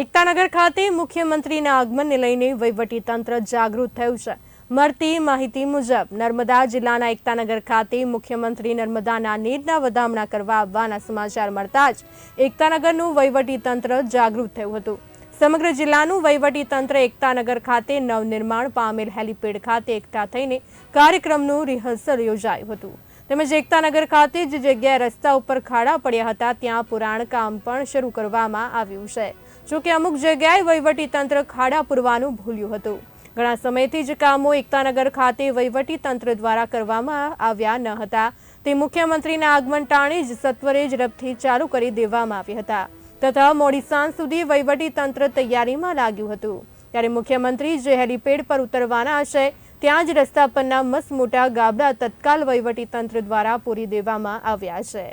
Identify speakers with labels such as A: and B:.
A: એકતાનગર ખાતે મુખ્યમંત્રીના આગમનને લઈને તંત્ર જાગૃત થયું છે. મળતી માહિતી મુજબ, નર્મદા જિલ્લાના એકતાનગર ખાતે મુખ્યમંત્રી નર્મદાના નીરના વધામણા કરવા આવવાના સમાચાર મળતા જ એકતાનગરનું તંત્ર જાગૃત થયું હતું. સમગ્ર જિલ્લાનું તંત્ર એકતાનગર ખાતે નવનિર્માણ પામેલ હેલીપેડ ખાતે એકઠા થઈને કાર્યક્રમનું રિહર્સલ યોજાયું હતું. તેમજ એકતાનગર ખાતે જે જગ્યાએ રસ્તા ઉપર ખાડા પડ્યા હતા, ત્યાં પુરાણ કામ પણ શરૂ કરવામાં આવ્યું છે. જોકે અમુક જગ્યાએ વહીવટી તંત્ર ખાડા પૂરવાનું ભૂલ્યું હતું. ઘણા સમયથી જ કામો એકતાનગર ખાતે વહીવટી તંત્ર દ્વારા કરવામાં આવ્યા ન હતા. તે મુખ્યમંત્રીના આગમન ટાણે જ સત્વરે ઝડપથી ચાલુ કરી દેવામાં આવ્યા હતા. તથા મોડી સાંજ સુધી વહીવટી તંત્ર તૈયારીમાં લાગ્યું હતું. ત્યારે મુખ્યમંત્રી જે હેલીપેડ પર ઉતરવાના હશે, ત્યાં જ રસ્તા પરના મસ્ત મોટા ગાબડા તત્કાલ વહીવટી તંત્ર દ્વારા પૂરી દેવામાં આવ્યા છે.